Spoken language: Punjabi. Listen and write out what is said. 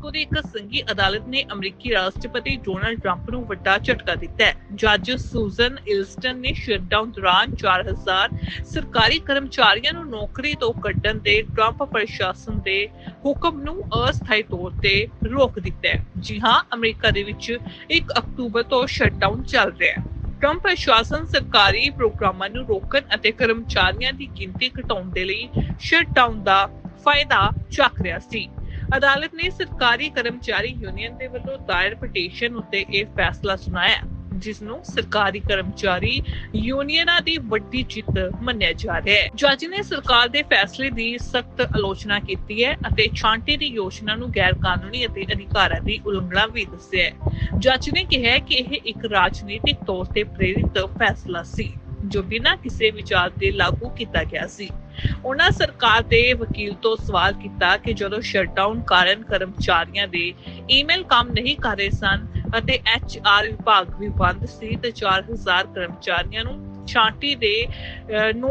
ਗਲਾਸਗੋ ਦੀ ਇੱਕ ਸੰਘੀ ਅਦਾਲਤ ਨੇ ਅਮਰੀਕੀ ਰਾਸ਼ਟਰਪਤੀ ਡੋਨਾਲਡ ਟਰੰਪ ਨੂੰ ਵੱਡਾ ਝਟਕਾ ਦਿੱਤਾ ਹੈ। ਜੱਜ ਸੂਜ਼ਨ ਇਲਸਟਨ ਨੇ ਸ਼ਟਡਾਊਨ ਦੌਰਾਨ 4000 ਸਰਕਾਰੀ ਕਰਮਚਾਰੀਆਂ ਨੂੰ ਨੌਕਰੀ ਤੋਂ ਕੱਢਣ ਦੇ ਟਰੰਪ ਪ੍ਰਸ਼ਾਸਨ ਦੇ ਹੁਕਮ ਨੂੰ ਅਸਥਾਈ ਤੌਰ ਤੇ ਰੋਕ ਦਿੱਤਾ ਹੈ। ਜੀ ਹਾਂ, ਅਮਰੀਕਾ ਦੇ ਵਿੱਚ 1 ਅਕਤੂਬਰ ਤੋਂ ਸ਼ਟਡਾਊਨ ਚੱਲ ਰਿਹਾ ਹੈ। ਟਰੰਪ ਪ੍ਰਸ਼ਾਸਨ ਸਰਕਾਰੀ ਪ੍ਰੋਗਰਾਮਾਂ ਨੂੰ ਰੋਕਣ ਅਤੇ ਕਰਮਚਾਰੀਆਂ ਦੀ ਗਿਣਤੀ ਘਟਾਉਣ ਦੇ ਲਈ ਸ਼ਟਡਾਊਨ ਦਾ ਫਾਇਦਾ ਚੱਕ ਰਿਹਾ ਸੀ। ਅਦਾਲਤ ਨੇ ਸਰਕਾਰੀ ਕਰਮਚਾਰੀ ਯੂਨੀਅਨ ਦੇ ਵੱਲੋਂ ਦਾਇਰ ਪਟੀਸ਼ਨ ਉੱਤੇ ਇਹ ਫੈਸਲਾ ਸੁਣਾਇਆ ਜਿਸ ਨੂੰ ਸਰਕਾਰੀ ਕਰਮਚਾਰੀ ਯੂਨੀਅਨਾਂ ਦੀ ਵੱਡੀ ਜਿੱਤ ਮੰਨਿਆ ਜਾ ਰਿਹਾ ਹੈ। ਜੱਜ ਨੇ ਸਰਕਾਰ ਦੇ ਫੈਸਲੇ ਦੀ ਸਖਤ ਆਲੋਚਨਾ ਕੀਤੀ ਹੈ ਅਤੇ ਛਾਂਟੇ ਦੀ ਯੋਜਨਾ ਨੂੰ ਗੈਰ ਕਾਨੂੰਨੀ ਅਤੇ ਅਧਿਕਾਰਾਂ ਦੀ ਉਲੰਘਣਾ ਵੀ ਦੱਸਿਆ ਹੈ। ਜੱਜ ਨੇ ਕਿਹਾ ਕਿ ਇਹ ਇੱਕ ਰਾਜਨੀਤਿਕ ਤੌਰ ਤੇ ਪ੍ਰੇਰਿਤ ਫੈਸਲਾ ਸੀ। ਜੋ ਬਿਨਾਂ ਕਿਸੇ ਵਿਚਾਰ ਦੇ ਲਾਗੂ ਕੀਤਾ ਗਿਆ ਸੀ। ਉਹਨਾਂ ਸਰਕਾਰ ਦੇ ਵਕੀਲ ਤੋਂ ਸਵਾਲ ਕੀਤਾ ਕਿ ਜਦੋਂ ਸ਼ਟਡਾਊਨ ਕਾਰਨ ਕਰਮਚਾਰੀਆਂ ਦੇ ਈਮੇਲ ਕੰਮ ਨਹੀਂ ਕਰ ਰਹੇ ਸਨ ਅਤੇ ਐਚ ਆਰ ਵਿਭਾਗ ਵੀ ਬੰਦ ਸੀ, ਤੇ 4000 ਕਰਮਚਾਰੀਆਂ ਨੂੰ ਛਾਂਟੀ ਦੇ ਨੋਟ